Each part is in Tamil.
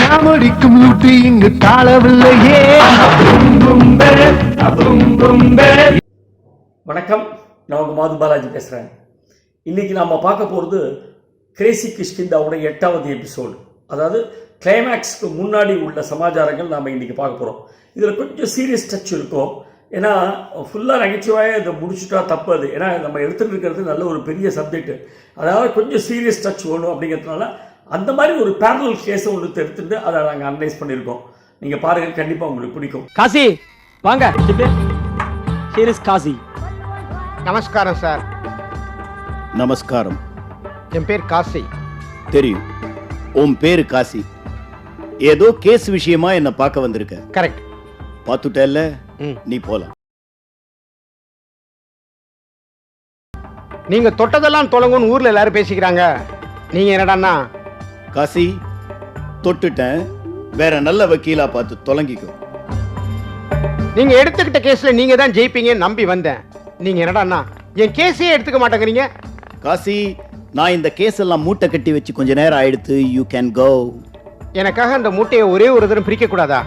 நாம் அடிக்கும் லூட்டு இங்கு bum வணக்கம். நான் உங்கள் மாது பாலாஜி பேசுகிறேன் இன்றைக்கி நாம் பார்க்க போகிறது கிரேசி கிஷ்கிந்தாவோட எட்டாவது எபிசோடு. அதாவது கிளைமேக்ஸ்க்கு முன்னாடி உள்ள சமாச்சாரங்கள் நாம் இன்றைக்கி பார்க்க போகிறோம் இதில் கொஞ்சம் சீரியஸ் டச் இருக்கும். ஏன்னா ஃபுல்லாக நகைச்சுவாயே இதை முடிச்சுட்டா தப்பு அது ஏன்னா நம்ம எடுத்துகிட்டு இருக்கிறது நல்ல ஒரு பெரிய சப்ஜெக்ட் அதாவது கொஞ்சம் சீரியஸ் டச் வேணும் அப்படிங்கிறதுனால அந்த மாதிரி ஒரு பேரலல் கேஸை ஒன்று எடுத்துட்டு அதை நாங்கள் அனலைஸ் பண்ணியிருக்கோம். நீங்கள் பாருங்கள் கண்டிப்பாக உங்களுக்கு பிடிக்கும். காசி வாங்க. Here is Kashi. நமஸ்காரம் சார். நமஸ்காரம். என் பேர் காசி. தெரியும். உன் பேரு காசி. ஏதோ கேஸ் விஷயமா என்ன பார்க்க வந்திருக்க. கரெக்ட் பார்த்துட்டல்ல. நீ போலாம். நீங்க தொட்டதெல்லாம் தொலங்குன்னு ஊர்ல எல்லாரும் பேசிக்கிறாங்க. நீங்க என்னடான்னா? காசி தொட்டுட்டேன். வேற நல்ல வக்கீலா பார்த்து தொலங்கிக்கோ. நீங்க எடுத்துக்கிட்ட கேஸ்ல நீங்க தான் ஜெயிப்பீங்கன்னு நம்பி வந்தேன். நீங்க என்னடான்னா? என் கேஸையே எடுத்துக்க மாட்டேங்கிறீங்க. காசி நான் இந்த கேஸ் எல்லாம் மூட்டை கட்டி வச்சு கொஞ்ச நேரம் ஆயிடுத்து யூ கேன் கோ எனக்காக அந்த மூட்டையை ஒரே ஒரு தரம் பிரிக்க கூடாதா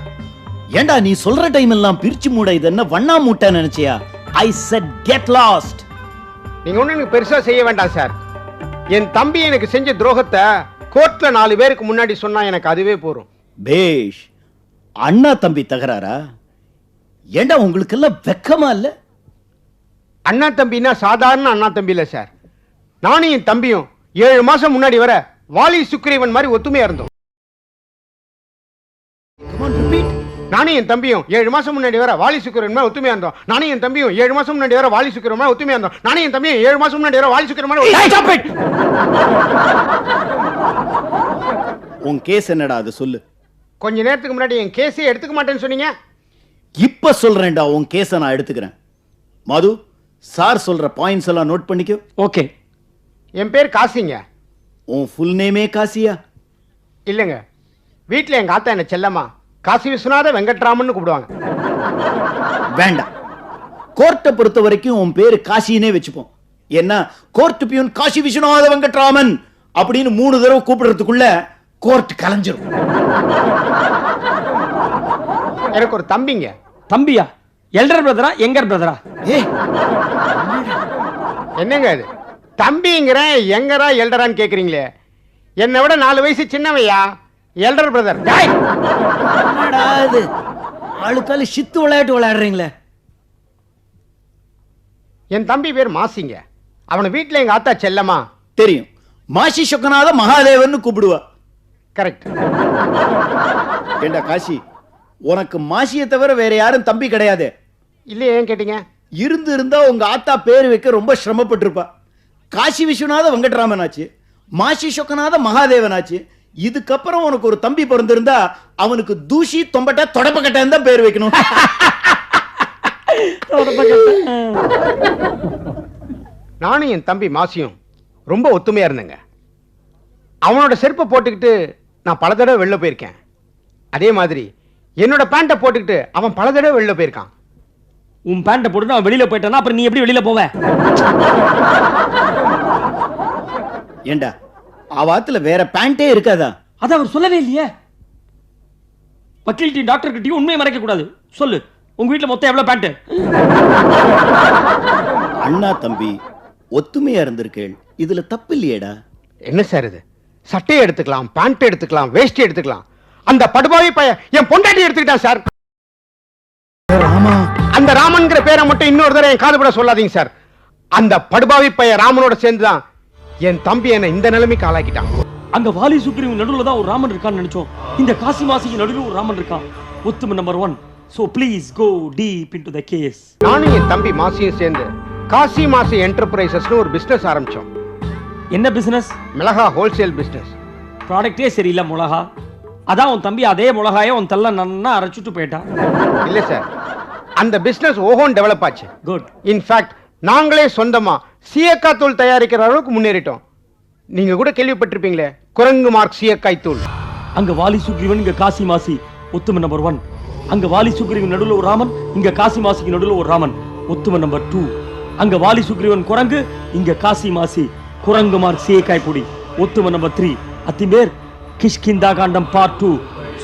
ஏண்டா நீ சொல்ற டைம் எல்லாம் பிரிச்சு மூட? இது என்ன வண்ணா மூட்டை நினைச்சியா? ஐ செட் கெட் லாஸ்ட் நீங்க ஒண்ணு எனக்கு பெருசா செய்ய வேண்டாம் சார் என் தம்பி எனக்கு செஞ்ச துரோகத்தை கோர்ட்ல நாலு பேருக்கு முன்னாடி சொன்னா எனக்கு அதுவே போதும் பேஷ் அண்ணா தம்பி தகராறா? ஏண்டா உங்களுக்கு எல்லாம் வெக்கமா இல்ல? அண்ணா தம்பின்னா சாதாரண அண்ணா தம்பி இல்ல சார் நானும் என் தம்பியும் ஏழு மாசம் முன்னாடி வர வாலி சுக்ரீவன் மாதிரி ஒத்துமையா இருந்தோம். நானும் என் தம்பியும் ஏழு மாசம் முன்னாடி வர வாலி சுக்கிரன் மாதிரி ஒத்துமையா இருந்தோம். நானும் என் தம்பியும் ஏழு மாசம் முன்னாடி வர வாலி சுக்கிரன் மாதிரி ஒத்துமையா இருந்தோம். நானும் என் தம்பியும் ஏழு மாசம் முன்னாடி வர வாலி சுக்கிரன் உன் கேஸ் என்னடா அது சொல்லு. கொஞ்ச நேரத்துக்கு முன்னாடி என் கேஸே எடுத்துக்க மாட்டேன்னு சொன்னீங்க? இப்ப சொல்றேன்டா உன் கேஸை நான் எடுத்துக்கிறேன். மது சார் சொல்ற பாயிண்ட்ஸ் எல்லாம் நோட் பண்ணிக்கோ. ஓகே. என் பேர் காசிங்க. உன் ஃபுல் நேமே காசியா? இல்லைங்க. வீட்டில் எங்க ஆத்தா என்ன செல்லம்மா? காசி விஸ்வநாத வெங்கட்ராமன் கூப்பிடுவாங்க. வேண்டாம். கோர்ட்டை பொறுத்த வரைக்கும் உன் பேரு காசினே வச்சுப்போம். என்ன கோர்ட் பியூன் காசி விஸ்வநாத வெங்கட்ராமன் அப்படின்னு மூணு தடவை கூப்பிடுறதுக்குள்ள கோர்ட் கலைஞ்சிரும். எனக்கு ஒரு தம்பிங்க. தம்பியா? எல்டர் பிரதரா எங்கர் பிரதரா ஏய் என்னங்க இது? தம்பிங்கிறேன் எங்கரா எல்டரான்னு கேக்குறீங்களே. என்னை விட நாலு வயசு சின்னவையா எல்டர் பிரதர் இது? ஆளுக்கால சித்து விளையாட்டு விளையாடுறீங்களே. என் தம்பி பேர் மாசிங்க. அவனை வீட்டில் எங்க ஆத்தா செல்லம்மா. தெரியும். மாசி சொக்கநாத மகாதேவன் கூப்பிடுவா. கரெக்ட் ஏண்டா காசி உனக்கு மாசியை தவிர வேற யாரும் தம்பி கிடையாது. இல்லையே ஏன் கேட்டீங்க? இருந்து இருந்தா உங்க ஆத்தா பேர் வைக்க ரொம்ப சிரமப்பட்டிருப்பா. காசி விஸ்வநாத வெங்கட்ராமன் ஆச்சு. மாசி சொக்கநாத மகாதேவன் ஆச்சு. இதுக்கப்புறம் உனக்கு ஒரு தம்பி பிறந்திருந்தா அவனுக்கு தூசி தொம்பட்ட தொடப்பக்கட்டன் தான் பேர் வைக்கணும். நானும் என் தம்பி மாசியும் ரொம்ப ஒத்துமையா இருந்தேங்க. அவனோட செருப்பை போட்டுக்கிட்டு நான் பல தடவை வெளில போயிருக்கேன். அதே மாதிரி என்னோட பேண்ட்டை போட்டுக்கிட்டு அவன் பல தடவை வெளில போயிருக்கான். உன் பேண்ட்டை போட்டு நான் வெளியில போயிட்டேன்னா அப்புறம் நீ எப்படி வெளியில போவ? ஏண்டா அவாத்துல வேற பேண்டே இருக்காதா? அத அவர் சொல்லவே இல்லையே. வக்கீல் டீ டாக்டர் கிட்டயும் உண்மையை மறைக்க கூடாது. சொல்லு உங்க வீட்ல மொத்தம் எவ்வளவு பேண்ட் அண்ணா தம்பி ஒத்துமையா இருந்திருக்கேள் இதுல தப்பு இல்லையேடா. என்ன சார் இது? சட்டையை எடுத்துக்கலாம் பேண்ட் எடுத்துக்கலாம் வேஷ்டி எடுத்துக்கலாம். அந்த படுபாவி பைய என் பொண்டாட்டி எடுத்துக்கிட்டான் சார். ராமா. அந்த ராமன்ங்கிற பேரை மட்டும் இன்னொரு தடவை என் காதுபட சொல்லாதீங்க சார். அந்த படுபாவி பைய ராமனோட சேர்ந்துதான் என் தம்பி என்னை இந்த நிலைமைக்கு ஆளாக்கிட்டான். அங்க வாலி சுக்ரீவன் நடுவுல தான் ஒரு ராமன் இருக்கான்னு நினைச்சோம். இந்த காசி மாசிக்கு நடுவுல ஒரு ராமன் இருக்கான். ஒத்துமை number one so please go deep into the case நானும் என் தம்பி மாசியும் சேர்ந்து காசி மாசி என்டர்பிரைசஸ்னு ஒரு பிசினஸ் ஆரம்பிச்சோம். என்ன பிசினஸ் மிளகா ஹோல்சேல் பிசினஸ் ப்ராடக்டே சரியில்லை மிளகா. அதான் உன் தம்பி அதே மிளகாய உன் தள்ள நன்னா அரைச்சிட்டு போயிட்டான். இல்ல சார் அந்த பிசினஸ் ஓஹோன் டெவலப் ஆச்சு. குட் இன்ஃபேக்ட் நாங்களே சொந்தமா சீயக்காய் தூள் தயாரிக்கிற அளவுக்கு முன்னேறிட்டோம். நீங்க கூட கேள்விப்பட்டிருப்பீங்களே குரங்கு மார்க் சீயக்காய் தூள் அங்க வாலி சுக்ரீவன் இங்க காசி மாசி ஒத்துமை நம்பர் ஒன் அங்க வாலி சுக்ரீவன் நடுவுல ஒரு ராமன் இங்க காசி மாசிக்கு நடுவுல ஒரு ராமன் ஒத்துமை நம்பர் டூ அங்க வாலி சுக்ரீவன் குரங்கு இங்க காசி மாசி குரங்குமார் சீயக்காய் பொடி உத்தம number three அத்திம்பேர் Kishkindha Kandam part two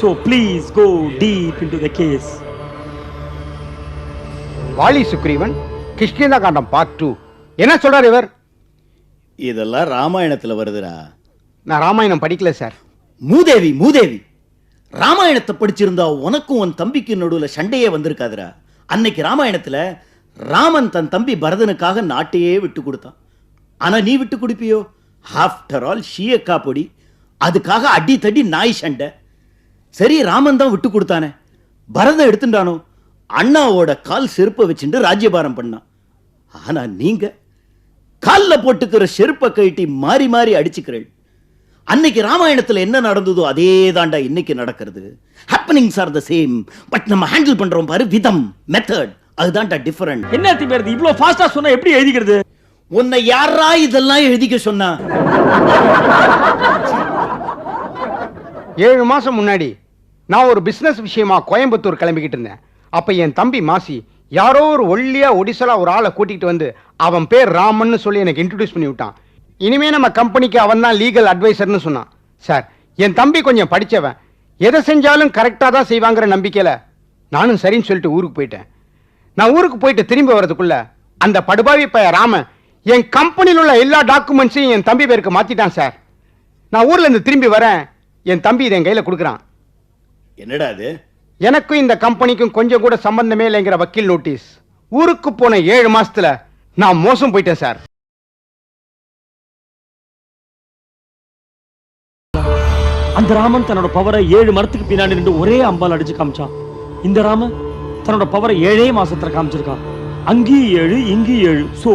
so please go deep in to the case Vali Sugreevan கிருஷ்ணதா Kandam part two என்ன சொல்றாரு இவர்? இதெல்லாம் ராமாயணத்துல வருதுடா. நான் ராமாயணம் படிக்கல சார் மூதேவி மூதேவி. ராமாயணத்தை படிச்சிருந்தா உனக்கும் உன் தம்பிக்கு நடுவுல சண்டையே வந்திருக்காதுடா. அன்னைக்கு ராமாயணத்துல ராமன் தன் தம்பி பரதனுக்காக நாட்டையே விட்டு கொடுத்தான். ஆனா நீ விட்டு கொடுப்பியோ? ஆஃப்டர் ஆல் ஷீயக்கா பொடி. அதுக்காக அடி தடி நாய் சண்டை. சரி ராமன் தான் விட்டு கொடுத்தானே. பரதன் எடுத்துட்டானோ? அண்ணாவோட கால் செருப்பை வச்சுட்டு ராஜ்யபாரம் பண்ணான். ஆனா நீங்க கால்ல போட்டுக்கிற செருப்பை கழட்டி மாறி மாறி அடிச்சுக்கிறேன் அன்னைக்கு ராமாயணத்துல என்ன நடந்ததோ அதே தாண்டா இன்னைக்கு நடக்கிறது. Happenings are the same but நம்ம ஹேண்டில் பண்றோம் பாரு விதம் மெத்தட் அதுதான்டா டிஃபரெண்ட் என்ன அத்திம்பேர் இது இவ்வளோ ஃபாஸ்டா சொன்னா எப்படி எழுதிக்கிறது? உன்னை யாரா இதெல்லாம் எழுதிக்க சொன்னா? ஏழு மாசம் முன்னாடி நான் ஒரு பிசினஸ் விஷயமா கோயம்புத்தூர் கிளம்பிக்கிட்டு இருந்தேன். அப்ப என் தம்பி மாசி யாரோ ஒரு ஒல்லியா ஒடிசலா ஒரு ஆளை கூட்டிகிட்டு வந்து அவன் பேர் ராமன்னு சொல்லி எனக்கு இன்ட்ரடியூஸ் பண்ணி விட்டான். இனிமே நம்ம கம்பெனிக்கு அவன் தான் லீகல் அட்வைசர்னு சொன்னான். சார் என் தம்பி கொஞ்சம் படித்தவன் எதை செஞ்சாலும் கரெக்டாக தான் செய்வாங்கிற நம்பிக்கையில நானும் சரின்னு சொல்லிட்டு ஊருக்கு போயிட்டேன். நான் ஊருக்கு போயிட்டு திரும்பி வர்றதுக்குள்ள அந்த படுபாவி பைய ராமன் என் கம்பெனியில் உள்ள எல்லா டாக்குமெண்ட்ஸையும் என் தம்பி பேருக்கு மாற்றிட்டான் சார். நான் ஊரில் இருந்து திரும்பி வரேன். என் தம்பி இதை என் கையில் கொடுக்குறான். என்னடா அது எனக்கும் இந்த கம்பெனிக்கும் கொஞ்சம் கூட சம்பந்தமே இல்லைங்கிற வக்கீல் நோட்டீஸ். ஊருக்கு போன ஏழு மாசத்துல நான் மோசம் போயிட்டேன் சார். அந்த ராமன் தன்னோட பவரை ஏழு மரத்துக்கு பின்னாடி நின்று ஒரே அம்பால் அடிச்சு காமிச்சான். இந்த ராமன் தன்னோட பவரை ஏழே மாசத்துல காமிச்சிருக்கான். அங்கேயும் ஏழு இங்கேயும் ஏழு. So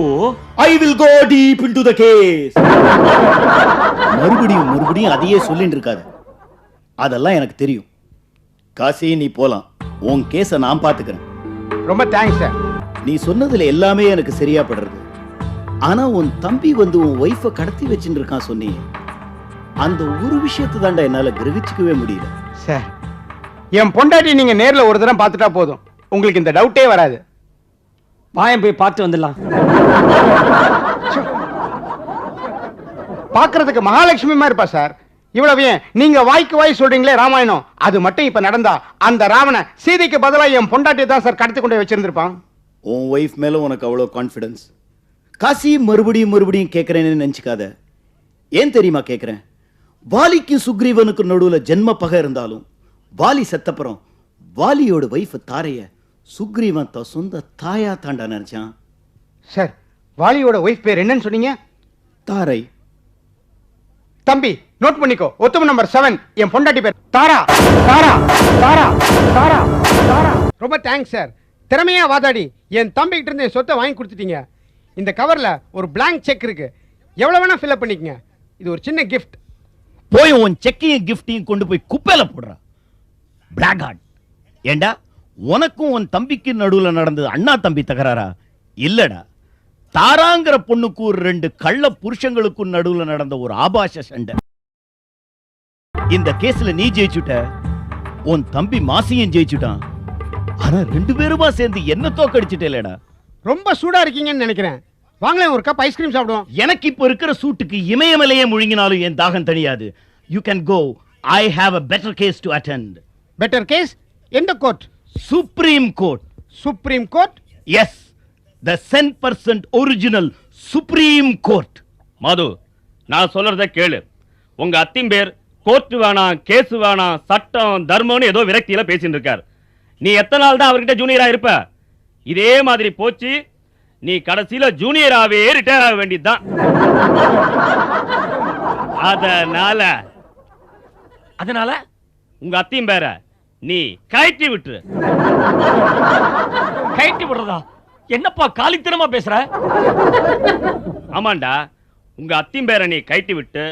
I will go deep into the case மறுபடியும் மறுபடியும் அதையே சொல்லிட்டு இருக்காது அதெல்லாம் எனக்கு தெரியும். காசி நீ போலாம். உன் கேஸை நான் பாத்துக்கிறேன் ரொம்ப தேங்க்ஸ் சார் நீ சொன்னதுல எல்லாமே எனக்கு சரியா படுறது. ஆனா உன் தம்பி வந்து உன் ஒய்ஃபை கடத்தி வச்சுட்டு இருக்கான் சொன்னி. அந்த ஒரு விஷயத்தை தாண்டா என்னால கிரகிச்சுக்கவே முடியல. சார் என் பொண்டாட்டி நீங்க நேர்ல ஒரு தடவை பார்த்துட்டா போதும். உங்களுக்கு இந்த டவுட்டே வராது. வாயன் போய் பார்த்து வந்துடலாம். பார்க்கிறதுக்கு மகாலட்சுமி மாதிரி இருப்பா சார் இவ்வளவு ஏன் நீங்க வாய்க்கு வாய் சொல்றீங்களே ராமாயணம். அது மட்டும் இப்ப நடந்தா அந்த ராவண சீதைக்கு பதிலா என் பொண்டாட்டி தான் சார் கடத்தி கொண்டு வச்சிருந்திருப்பான். உன் ஒய்ஃப் மேல உனக்கு அவ்வளோ கான்ஃபிடன்ஸ் காசி மறுபடியும் மறுபடியும் கேட்குறேன்னு நினச்சிக்காத. ஏன் தெரியுமா கேட்குறேன் வாலிக்கும் சுக்ரீவனுக்கு நடுவுல ஜென்ம பகை இருந்தாலும் வாலி செத்தப்புறம் வாலியோட ஒய்ஃப் தாரைய சுக்ரீவன் தான் சொந்த தாயா தாண்டா நினைச்சான். சார் வாலியோட ஒய்ஃப் பேர் என்னன்னு சொன்னீங்க? தாரை. தம்பி நோட் பண்ணிக்கோ. ஒத்துமை நம்பர் செவன் என் பொண்டாட்டி பேர் தாரா. தாரா. தாரா. தாரா. தாரா. ரொம்ப தேங்க்ஸ் சார் திறமையா வாதாடி. என் தம்பிகிட்ட இருந்து என் சொத்தை வாங்கி கொடுத்துட்டீங்க. இந்த கவரில் ஒரு பிளாங்க் செக் இருக்கு. எவ்வளோ வேணால் ஃபில்அப் பண்ணிக்கங்க. இது ஒரு சின்ன கிஃப்ட் போய் உன் செக்கையும் கிஃப்டையும் கொண்டு போய் குப்பையில் போடுறா. பிளாக் ஹார்ட் ஏண்டா? உனக்கும் உன் தம்பிக்கு நடுவில் நடந்தது அண்ணா தம்பி தகராறா? இல்லடா. தாராங்கிற பொண்ணுக்கு ஒரு ரெண்டு கள்ள புருஷங்களுக்கும் நடுவில் நடந்த ஒரு ஆபாச சண்டை. இந்த கேஸ்ல நீ ஜெயிச்சுட்ட உன் தம்பி மாசியும் ஜெயிச்சுட்டான். ஆனா ரெண்டு பேருமா சேர்ந்து என்ன தோக்கடிச்சிட்டேலடா ரொம்ப சூடா இருக்கீங்கன்னு நினைக்கிறேன். வாங்களேன் ஒரு கப் ஐஸ்கிரீம் சாப்பிடுவோம். எனக்கு இப்ப இருக்கிற சூட்டுக்கு இமயமலையே முழுங்கினாலும் என் தாகம் தணியாது. You can go I have a better case to attend better case எந்த court supreme court supreme court yes the cent percent original supreme court Madhu நான் சொல்றத கேளு. உங்க அத்தின் பேர் கோர்ட் வேணாம் கேஸ் வேணாம் சட்டம் தர்மம்னு ஏதோ விரக்தியில பேசிட்டு இருக்கார். நீ எத்தனை நாள் தான் அவர்கிட்ட ஜூனியரா இருப்ப? இதே மாதிரி போச்சு நீ கடைசியில ஜூனியராவே ரிட்டையர் ஆக வேண்டியதுதான். அதனால அதனால? உங்க அத்தின் பேர நீ கயற்றி விட்டுரு. கைட்டி விடுறதா? என்னப்பா காலித்தனமா பேசுற? ஆமாண்டா உங்க அத்தின் பேரை நீ கைட்டி விட்டு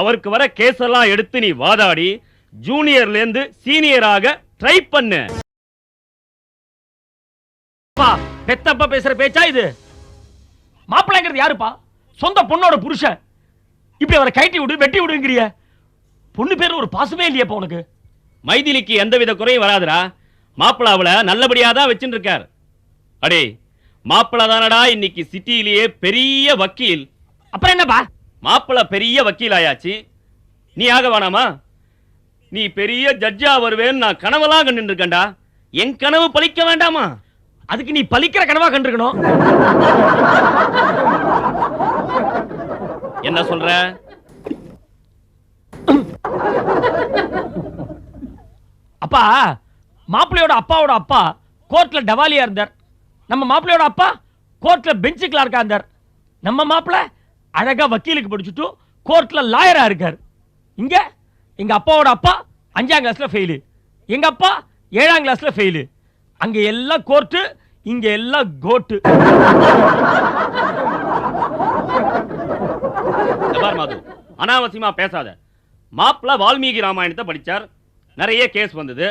அவருக்கு வர கேஸ் எல்லாம் எடுத்து நீ வாதாடி. ஜூனியர்ல இருந்து சீனியராக ட்ரை பண்ணு. அப்பா பெத்தப்பா பேசுற பேச்சா இது? மாப்பிள்ளைங்கிறது யாருப்பா? சொந்த பொண்ணோட புருஷன். இப்படி அவரை கைட்டி விடு வெட்டி விடுங்கிறிய பொண்ணு பேர் ஒரு பாசமே இல்லையாப்பா உனக்கு. மைதிலிக்கு எந்தவித குறையும் வராதுடா. மாப்பிளாவில் நல்லபடியாக நல்லபடியா தான் வச்சுட்டு இருக்கார். அடே மாப்பிள தானடா இன்னைக்கு சிட்டியிலேயே பெரிய வக்கீல். அப்புறம் என்னப்பா? மாப்பிள்ள பெரிய வக்கீலாயாச்சு. நீ ஆக வேணாமா? நீ பெரிய ஜட்ஜா வருவேன்னு நான் கனவெல்லாம் கண்டு இருக்கேன்டா என் கனவு பழிக்க வேண்டாமா? அதுக்கு நீ பலிக்கிற கனவா கண்டிருக்கணும். என்ன சொல்ற? அப்பா மாப்பிள்ளையோட அப்பாவோட அப்பா கோர்ட்ல டவாலியா இருந்தார். நம்ம மாப்பிள்ளையோட அப்பா கோர்ட்ல பெஞ்சு கிளார்க்கா இருந்தார். நம்ம மாப்பிள்ள அழகா வக்கீலுக்கு படிச்சுட்டு கோர்ட்ல லாயரா இருக்கார். இங்க எங்க அப்பாவோட அப்பா அஞ்சாம் கிளாஸ்ல ஃபெயிலு எங்க அப்பா ஏழாம் கிளாஸ்ல ஃபெயிலு அங்க எல்லாம் கோர்ட்டு இங்க எல்லாம் கோட்டு மாது அனாவசியமா பேசாத. மாப்பிள்ள வால்மீகி ராமாயணத்தை படிச்சார். நிறைய கேஸ் வந்தது.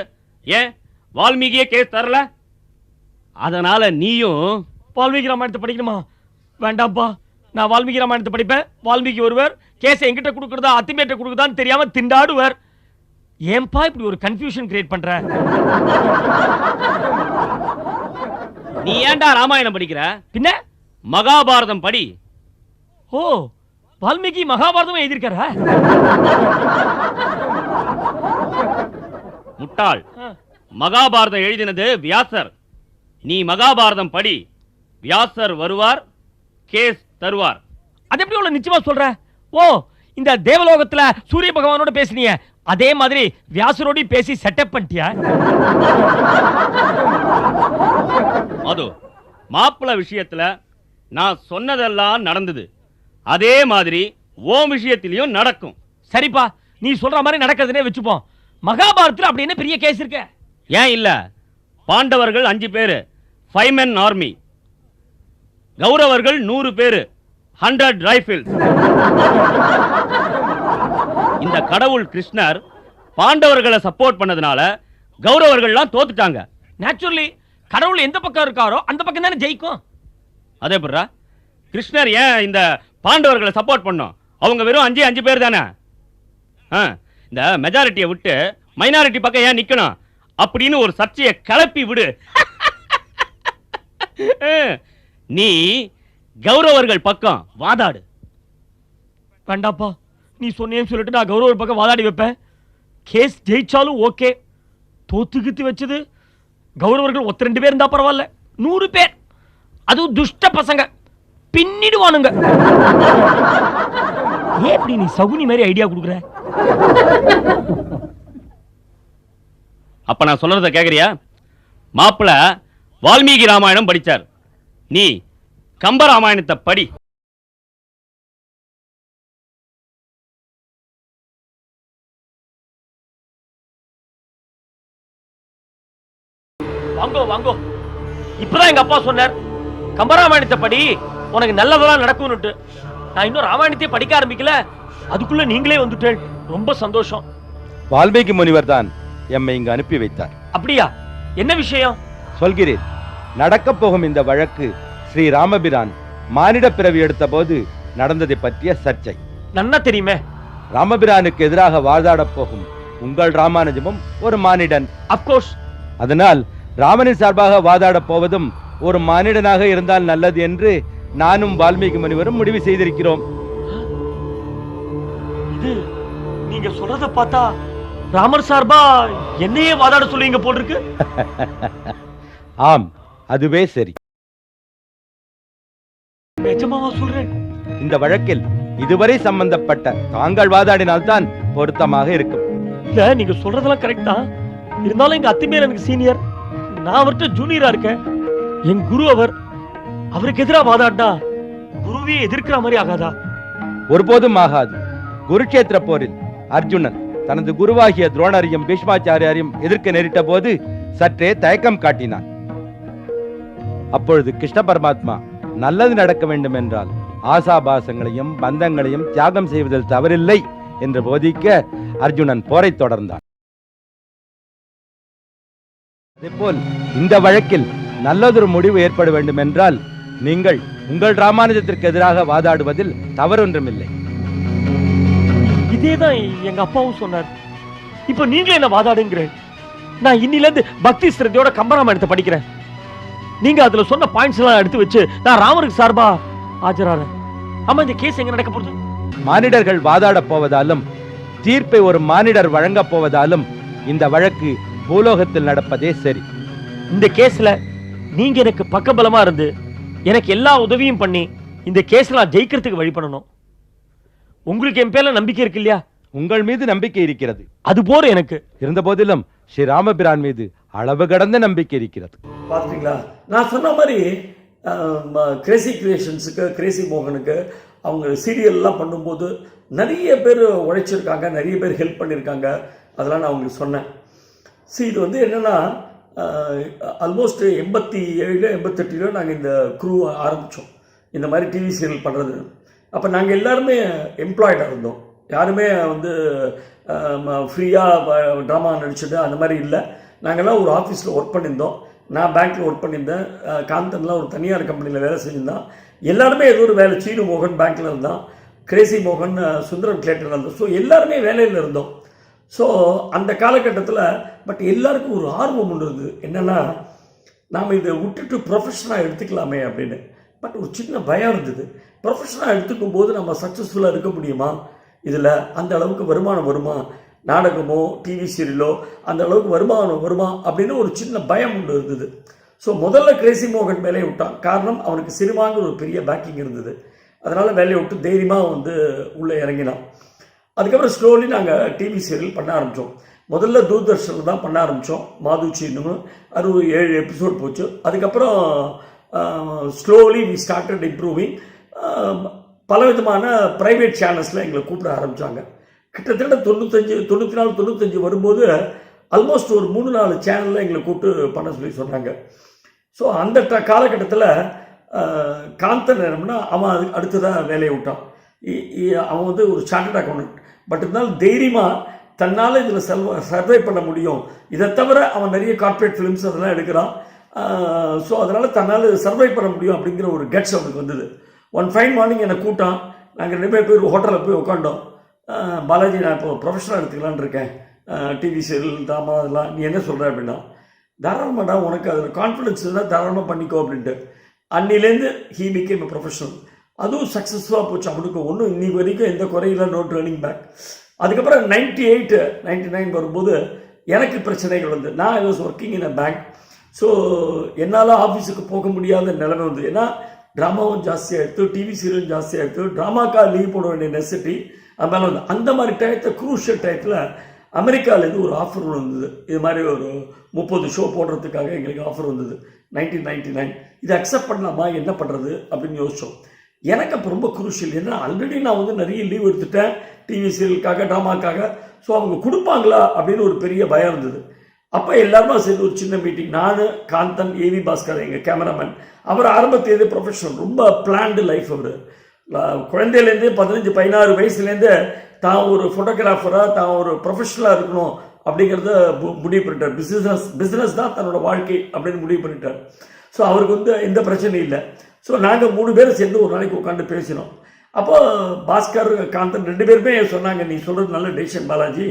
ஏன்? வால்மீகியே கேஸ் தரல? அதனால நீயும் வால்மீகி ராமாயணத்தை படிக்கணுமா? வேண்டாம்ப்பா நான் வால்மீகி ராமாயணத்தை படிப்பேன். வால்மீகி ஒருவர் கேஸை எங்கிட்ட கொடுக்குறதா அத்திமேட்ட கொடுக்குறதான்னு தெரியாம திண்டாடுவர். ஏன்பா இப்படி ஒரு கன்ஃபியூஷன் கிரியேட் பண்ற? நீ ஏன்டா ராமாயணம் படிக்கிற? பின்ன? மகாபாரதம் படி. ஓ வால்மீகி மகாபாரதம் எழுதியிருக்காரா? முட்டாள். மகாபாரதம் எழுதினது வியாசர். நீ மகாபாரதம் படி. வியாசர் வருவார் கேஸ் தருவார். அது எப்படி உள்ள நிச்சயமா சொல்ற? ஓ இந்த தேவலோகத்துல சூரிய பகவானோட பேசுனிய. அதே மாதிரி வியாசரோடையும் பேசி செட்டப் பண்ணிட்டியா? மது மாப்பிள்ள விஷயத்துல நான் சொன்னதெல்லாம் நடந்தது. அதே மாதிரி ஓ விஷயத்திலையும் நடக்கும். சரிப்பா நீ சொல்ற மாதிரி நடக்கிறதுனே வச்சுப்போம். மகாபாரதத்துல அப்படி என்ன பெரிய கேஸ் இருக்க? ஏன் இல்ல? பாண்டவர்கள் அஞ்சு பேரு ஃபைவ் மென் ஆர்மி கௌரவர்கள் நூறு பேரு. ஹண்ட்ரட் ரைபிள்ஸ் இந்த கடவுள் கிருஷ்ணர் பாண்டவர்களை சப்போர்ட் பண்ணதுனால கௌரவர்கள்லாம் தோத்துட்டாங்க. நேச்சுரலி கடவுள் எந்த பக்கம் இருக்காரோ அந்த பக்கம் தானே ஜெயிக்கும். அதே புறா கிருஷ்ணர் ஏன் இந்த பாண்டவர்களை சப்போர்ட் பண்ணோம்? அவங்க வெறும் அஞ்சு அஞ்சு பேர் தானே? ஆ, இந்த மெஜாரிட்டியை விட்டு மைனாரிட்டி பக்கம் ஏன் நிக்கணும்? அப்படின்னு ஒரு சர்ச்சையை கிளப்பி விடு. நீ கௌரவர்கள் பக்கம் வாதாடு. வேண்டாப்பா நீ சொன்னேன்னு சொல்லிட்டு நான் கௌரவ பக்கம் வாதாடி வைப்பேன். கேஸ் ஜெயிச்சாலும் ஓகே. தோத்துக்கித்து வச்சது கௌரவர்கள் ஒத்த ரெண்டு பேர் இருந்தா பரவாயில்ல. நூறு பேர். அதுவும் துஷ்ட பசங்க. பின்னிடுவானுங்க. ஏன் இப்படி நீ சகுனி மாதிரி ஐடியா கொடுக்குற? அப்ப நான் சொல்றத கேக்குறியா? மாப்பிள வால்மீகி ராமாயணம் படிச்சார். நீ கம்ப ராமாயணத்தை படி வாங்கோ வாங்கோ. இப்பதான் எங்க அப்பா சொன்னார் கம்பராமாயணத்தை படி உனக்கு நல்லதெல்லாம் நடக்கும்னுட்டு. நான் இன்னும் ராமாயணத்தையே படிக்க ஆரம்பிக்கல. அதுக்குள்ள நீங்களே வந்துட்டேன். ரொம்ப சந்தோஷம். வால்மீகி முனிவர் தான் எம்மை இங்கு அனுப்பி வைத்தார். அப்படியா? என்ன விஷயம்? சொல்கிறேன். நடக்கப் போகும் இந்த வழக்கு ஸ்ரீ ராமபிரான் மானிட பிறவி எடுத்தபோது நடந்ததை பற்றிய சர்ச்சை. நன்னா தெரியுமே? ராமபிரானுக்கு எதிராக வாதாடப் போகும் உங்கள் ராமானுஜமும் ஒரு மானிடன். அப்கோர்ஸ் அதனால் ராமனின் சார்பாக வாதாடப் போவதும் ஒரு மானிடனாக இருந்தால் நல்லது என்று நானும் வால்மீகி முனிவரும் முடிவு செய்திருக்கிறோம். இது நீங்க சொல்றத பார்த்தா ராமர் சார்பா என்னையே வாதாட சொல்லுவீங்க போல் இருக்கு. ஆம் அதுவே சரி. நிஜமாவா சொல்றேன்? இந்த வழக்கில் இதுவரை சம்பந்தப்பட்ட தாங்கள் வாதாடினால்தான் பொருத்தமாக இருக்கும். இல்ல நீங்க சொல்றதெல்லாம் கரெக்ட் தான். இருந்தாலும் எங்க அத்திமேல் எனக்கு சீனியர் நான் அவர்கிட்ட ஜூனியரா இருக்கேன். என் குரு அவர் அவருக்கு எதிரா வாதாடினா குருவே எதிர்க்கிற மாதிரி ஆகாதா? ஒருபோதும் ஆகாது. குருட்சேத்திர போரில் அர்ஜுனன் தனது குருவாகிய துரோணரையும் பீஷ்மாச்சாரியாரையும் எதிர்க்க நேரிட்ட போது சற்றே தயக்கம் காட்டினான். அப்பொழுது கிருஷ்ண பரமாத்மா நல்லது நடக்க வேண்டும் என்றால் ஆசாபாசங்களையும் பந்தங்களையும் தியாகம் செய்வதில் தவறில்லை என்று போதிக்க அர்ஜுனன் போரை தொடர்ந்தான். அதேபோல் இந்த வழக்கில் நல்லதொரு முடிவு ஏற்பட வேண்டும் என்றால் நீங்கள் உங்கள் ராமானுஜத்திற்கு எதிராக வாதாடுவதில் தவறொன்றுமில்லை. இதேதான் எங்க அப்பாவும் சொன்னார். இப்போ நீங்களே என்ன வாதாடுங்கிறேன் நான் இன்னிலிருந்து பக்தி சிரத்தையோட கம்பராமாயணத்தை படிக்கிறேன். நீங்க அதுல சொன்ன பாயிண்ட்ஸ் எல்லாம் எடுத்து வச்சு நான் ராமருக்கு சார்பா ஆஜராறேன் ஆமா இந்த கேஸ் எங்க நடக்க போகுது? மானிடர்கள் வாதாடப் போவதாலும் தீர்ப்பை ஒரு மானிடர் வழங்கப் போவதாலும் இந்த வழக்கு பூலோகத்தில் நடப்பதே சரி. இந்த கேஸ்ல நீங்க எனக்கு பக்கபலமா இருந்து எனக்கு எல்லா உதவியும் பண்ணி இந்த கேஸ்ல நான் ஜெயிக்கிறதுக்கு வழி பண்ணணும். உங்களுக்கு என் பேர்ல நம்பிக்கை இருக்கு இல்லையா? உங்கள் மீது நம்பிக்கை இருக்கிறது. அது போற எனக்கு. இருந்த போதிலும் ஸ்ரீ ராமபிரான் மீது அளவு கடந்த நம்பிக்கை இருக்கிறது. பார்த்தீங்களா நான் சொன்ன மாதிரி கிரேசி கிரியேஷன்ஸுக்கு கிரேசி மோகனுக்கு அவங்க சீரியல்லாம் பண்ணும்போது நிறைய பேர் உழைச்சிருக்காங்க நிறைய பேர் ஹெல்ப் பண்ணியிருக்காங்க அதெல்லாம் நான் அவங்களுக்கு சொன்னேன். சி இது வந்து என்னென்னா ஆல்மோஸ்ட் எண்பத்தி ஏழு எண்பத்தெட்டுல நாங்கள் இந்த குரூ ஆரம்பித்தோம் இந்த மாதிரி டிவி சீரியல் பண்ணுறது அப்போ நாங்கள் எல்லாருமே எம்ப்ளாய்டாக இருந்தோம். யாருமே வந்து ஃப்ரீயாக ட்ராமா நடிச்சது அந்த மாதிரி இல்லை. நாங்கள்லாம் ஒரு ஆஃபீஸில் ஒர்க் பண்ணியிருந்தோம். நான் பேங்க்கில் ஒர்க் பண்ணியிருந்தேன். காந்தன்லாம் ஒரு தனியார் கம்பெனியில் வேலை செஞ்சிருந்தான். எல்லாருமே ஏதோ ஒரு வேலை சீனு மோகன் பேங்க்கில் இருந்தான். கிரேசி மோகன் சுந்தரம் கிளேட்டர் இருந்தோம் ஸோ எல்லாருமே வேலையில் இருந்தோம். ஸோ அந்த காலகட்டத்தில் பட் எல்லாருக்கும் ஒரு ஆர்வம் ஒன்று இருந்தது. என்னென்னா நாம் இதை விட்டுட்டு ப்ரொஃபஷனாக எடுத்துக்கலாமே அப்படின்னு. பட் ஒரு சின்ன பயம் இருந்தது. ப்ரொஃபஷனாக எடுத்துக்கும் போது நம்ம சக்ஸஸ்ஃபுல்லாக இருக்க முடியுமா? இதில் அந்த அளவுக்கு வருமானம் வருமா? நாடகமோ டிவி சீரியலோ அந்த அளவுக்கு வருமானம் வருமா அப்படின்னு ஒரு சின்ன பயம் ஒன்று இருந்தது. ஸோ முதல்ல கிரேசி மோகன் வேலையை விட்டான். காரணம் அவனுக்கு சினிமாங்கிற ஒரு பெரிய பேக்கிங் இருந்தது. அதனால் வேலையை விட்டு தைரியமாக வந்து உள்ளே இறங்கினான். அதுக்கப்புறம் ஸ்லோலி நாங்கள் டிவி சீரியல் பண்ண ஆரம்பித்தோம் முதல்ல தூர்தர்ஷனில் தான் பண்ண ஆரம்பித்தோம் மாதுச்சின்னு அது ஒரு ஏழு எபிசோட் போச்சு. அதுக்கப்புறம் ஸ்லோலி வி ஸ்டார்டட் இம்ப்ரூவிங் பலவிதமான ப்ரைவேட் சேனல்ஸில் எங்களை கூப்பிட ஆரம்பித்தாங்க கிட்டத்தட்ட தொண்ணூத்தஞ்சு தொண்ணூற்றி நாலு தொண்ணூத்தஞ்சு வரும்போது ஆல்மோஸ்ட் ஒரு மூணு நாலு சேனலில் எங்களை கூப்பிட்டு பண்ண சொல்லி சொன்னாங்க. ஸோ அந்த ட காலகட்டத்தில் காந்தன் நேரம்னா அவன் அதுக்கு அடுத்ததாக வேலையை விட்டான். இ- இ- அவன் வந்து ஒரு சார்ட்டட் அக்கௌண்ட் பட் இருந்தாலும் தைரியமாக தன்னால் இதில் செல்வ சர்வை பண்ண முடியும். இதை தவிர அவன் நிறைய கார்ப்பரேட் ஃபிலிம்ஸ் அதெல்லாம் எடுக்கிறான். ஸோ அதனால் தன்னால் சர்வை பண்ண முடியும் அப்படிங்கிற ஒரு கட்ஸ் அவனுக்கு வந்தது. ஒன் ஃபைன் மார்னிங் என்னை கூட்டான் நாங்கள் ரெண்டு பேர் போய் ஹோட்டலில் போய் உட்காண்டோம் பாலாஜி நான் இப்போ ப்ரொஃபஷனல் எடுத்துக்கலான்னு இருக்கேன். டிவி சீரியல் தாமா அதெல்லாம். நீ என்ன சொல்கிற அப்படின்னா தாராளமாடா உனக்கு அதில் கான்ஃபிடன்ஸ் இருந்தால் தாராளமாக பண்ணிக்கோ அப்படின்ட்டு. அன்னிலேருந்து ஹீ பிகேம் ப்ரொஃபஷனல் அதுவும் சக்ஸஸ்ஃபுல்லாக போச்சு அவனுக்கு. ஒன்றும் இன்னி வரைக்கும் எந்த குறையில நோ டேர்னிங் பேக் அதுக்கப்புறம் நைன்டி எயிட் நைன்டி நைன் வரும்போது எனக்கு பிரச்சனைகள் வந்து நான் I was working in a bank so என்னால் ஆஃபீஸுக்கு போக முடியாத நிலைமை வந்து ஏன்னா ட்ராமாவும் ஜாஸ்தியாக எடுத்து டிவி சீரியலும் ஜாஸ்தியாக எடுத்து ட்ராமாக்காக லீவ் போட வேண்டிய நெசசிட்டி அதனால வந்து அந்த மாதிரி டயத்தை குரூஷியல் டயத்தில் அமெரிக்காவிலேருந்து ஒரு ஆஃபர் வந்தது. இது மாதிரி ஒரு முப்பது ஷோ போடுறதுக்காக எங்களுக்கு ஆஃபர் வந்தது. நைன்டீன் நைன்டி நைன் இதை அக்செப்ட் பண்ணலாமா? என்ன பண்ணுறது அப்படின்னு யோசித்தோம் எனக்கு அப்போ ரொம்ப குரூஷியல் ஏன்னா ஆல்ரெடி நான் வந்து நிறைய லீவ் எடுத்துட்டேன். டிவி சீரியலுக்காக ட்ராமாக்காக. ஸோ அவங்க கொடுப்பாங்களா? அப்படின்னு ஒரு பெரிய பயம் இருந்தது. அப்போ எல்லாருமே சேர்ந்து ஒரு சின்ன மீட்டிங் நான் காந்தன் ஏவி பாஸ்கர் எங்கள் கேமராமேன் அவர் ஆரம்பத்திலேருந்து ப்ரொஃபஷனல் ரொம்ப பிளான்டு லைஃப் அவர். குழந்தையிலேருந்து பதினஞ்சு பதினாறு வயசுலேருந்து தான் ஒரு ஃபோட்டோகிராஃபராக தான் ஒரு ப்ரொஃபஷனலாக இருக்கணும் அப்படிங்கிறத முடிவு பண்ணிட்டார். பிஸ்னஸ் பிஸ்னஸ் தான் தன்னோட வாழ்க்கை அப்படின்னு முடிவு பண்ணிட்டார். ஸோ அவருக்கு வந்து எந்த பிரச்சனையும் இல்லை. ஸோ நாங்கள் மூணு பேரும் சேர்ந்து ஒரு நாளைக்கு உட்காந்து பேசினோம். அப்போ பாஸ்கர் காந்தன் ரெண்டு பேருமே சொன்னாங்க நீ சொல்கிறது நல்ல டெசிஷன் பாலாஜி.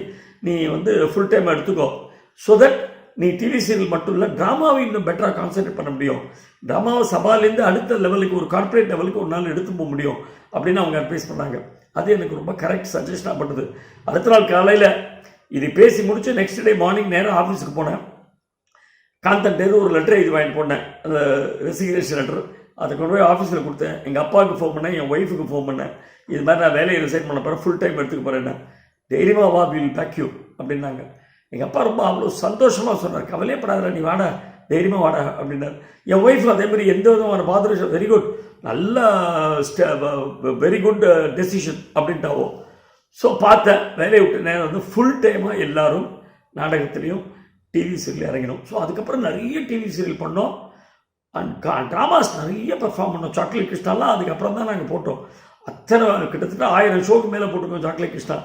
நீ வந்து ஃபுல் டைம் எடுத்துக்கோ. ஸோ தட் நீ டிவி சீரியல் மட்டும் இல்லை ட்ராமாவை இன்னும் பெட்டராக கான்சென்ட்ரேட் பண்ண முடியும். ட்ராமாவை சபாலேருந்து அடுத்த லெவலுக்கு ஒரு கார்ப்பரேட் லெவலுக்கு ஒரு நாள் எடுத்து போக முடியும் அப்படின்னு அவங்க அட்வைஸ் பண்ணாங்க. அது எனக்கு ரொம்ப கரெக்ட் சஜஷனாக பண்ணுது அடுத்த நாள் காலையில் இது பேசி முடிச்சு நெக்ஸ்ட் டே மார்னிங் நேராக ஆஃபீஸுக்கு போனேன். காந்தன்டேருந்து ஒரு லெட்டர் எழுதி வாங்கிட்டு போனேன். அந்த ரெசிக்னேஷன் லெட்டர் அதை கொண்டு போய் ஆஃபீஸில் கொடுத்தேன். எங்கள் அப்பாவுக்கு ஃபோன் பண்ணேன் என் ஒய்ஃபுக்கு ஃபோன் பண்ணேன். இது மாதிரி நான் வேலையை ரிசைன் பண்ண போகிறேன் ஃபுல் டைம் எடுத்துக்க போகிறேன் தைரியமாக வா வில் பேக் யூ அப்படின்னாங்க. எங்கள் அப்பா ரொம்ப அவ்வளோ சந்தோஷமாக சொன்னார். கவலையப்படாத நீ வாடா தைரியமாக வாடா அப்படின்னார். என் ஒய்ஃப் அதே மாதிரி எந்த விதமான பாதரேஷன் வெரி குட் நல்ல வெரி குட் டெசிஷன் அப்படின்ட்டாவோ. ஸோ பார்த்தேன் வேலையை விட்டு நேரம் வந்து ஃபுல் டைமாக எல்லோரும் நாடகத்துலேயும் டிவி சீரியல் இறங்கினோம். ஸோ அதுக்கப்புறம் நிறைய டிவி சீரியல் பண்ணோம். அண்ட் ட்ராமாஸ் நிறைய பெர்ஃபார்ம் பண்ணோம். சாக்லேட் கிருஷ்ணாலாம் அதுக்கப்புறம் தான் நாங்கள் போட்டோம். அத்தனை கிட்டத்தட்ட ஆயிரம் ஷோக்கு மேலே போட்டிருக்கோம் சாக்லேட் கிருஷ்ணா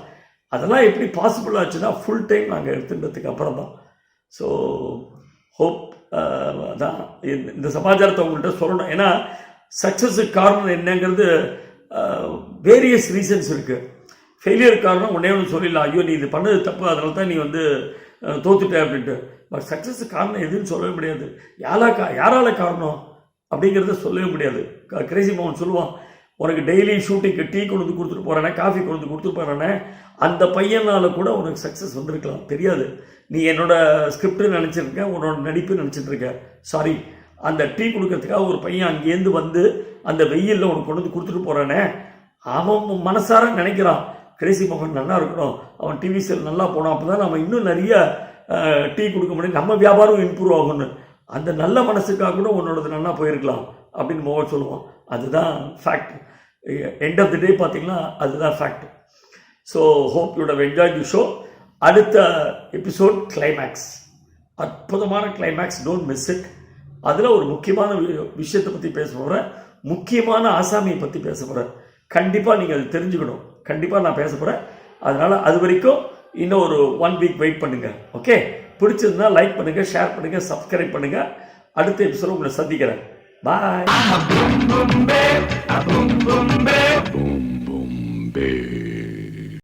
அதெல்லாம் எப்படி பாசிபிள் ஆச்சுன்னா ஃபுல் டைம் நாங்கள் எடுத்துன்றதுக்கு அப்புறம் தான் ஸோ ஹோப் அதான் இந்த- இந்த சமாச்சாரத்தை உங்கள்கிட்ட சொல்லணும். ஏன்னா சக்ஸஸுக்கு காரணம் என்னங்கிறது வேரியஸ் ரீசன்ஸ் இருக்குது ஃபெயிலியர் காரணம் உடனே ஒன்று சொல்லிடலாம். ஐயோ நீ இது பண்ணது தப்பு அதனால தான் நீ வந்து தோத்துட்ட அப்படின்ட்டு. பட் சக்ஸஸுக்கு காரணம் எதுன்னு சொல்லவே முடியாது. யாரா கா யாரால காரணம்? அப்படிங்கிறத சொல்லவே முடியாது. கிரேசி மோகன் சொல்லுவான் உனக்கு டெய்லி ஷூட்டிங்க்கு டீ கொண்டு வந்து கொடுத்துட்டு போகிறானே காஃபி கொண்டு வந்து கொடுத்துட்டு போகிறானே அந்த பையனால் கூட உனக்கு சக்ஸஸ் வந்திருக்கலாம். தெரியாது. நீ என்னோட ஸ்கிரிப்ட் நினச்சிருக்க உன்னோட நடிப்பு நினச்சிட்ருக்க சாரி அந்த டீ கொடுக்கறதுக்காக ஒரு பையன் அங்கேருந்து வந்து அந்த வெயிலில் உனக்கு கொண்டு வந்து கொடுத்துட்டு போகிறானே அவன் மனசார நினைக்கிறான். கிரேசி மோகன் நல்லா இருக்கணும். அவன் டிவி சேல் நல்லா போனோம். அப்போ தான் நம்ம இன்னும் நிறைய டீ கொடுக்க முடியும். நம்ம வியாபாரம் இம்ப்ரூவ் ஆகும்னு. அந்த நல்ல மனசுக்காக கூட உன்னோடது நல்லா போயிருக்கலாம். அப்படின்னு மோகன் சொல்லுவோம் அதுதான் fact end of the day பார்த்தீங்கன்னா அதுதான் fact so hope you'd have enjoy the show அடுத்த எபிசோட் கிளைமேக்ஸ் அற்புதமான கிளைமேக்ஸ் டோன்ட் மிஸ் இட் அதில் ஒரு முக்கியமான வி- விஷயத்தை பற்றி பேச போகிறேன் முக்கியமான ஆசாமியை பற்றி பேச போகிறேன் கண்டிப்பாக நீங்கள் அது தெரிஞ்சுக்கணும். கண்டிப்பாக நான் பேச போகிறேன் அதனால் அது வரைக்கும் இன்னும் ஒரு ஒன் வீக் வெயிட் பண்ணுங்கள் ஓகே பிடிச்சிருந்தால் லைக் பண்ணுங்கள் ஷேர் பண்ணுங்கள் சப்ஸ்கிரைப் பண்ணுங்கள் அடுத்த எபிசோட உங்களை சந்திக்கிறேன். Bye.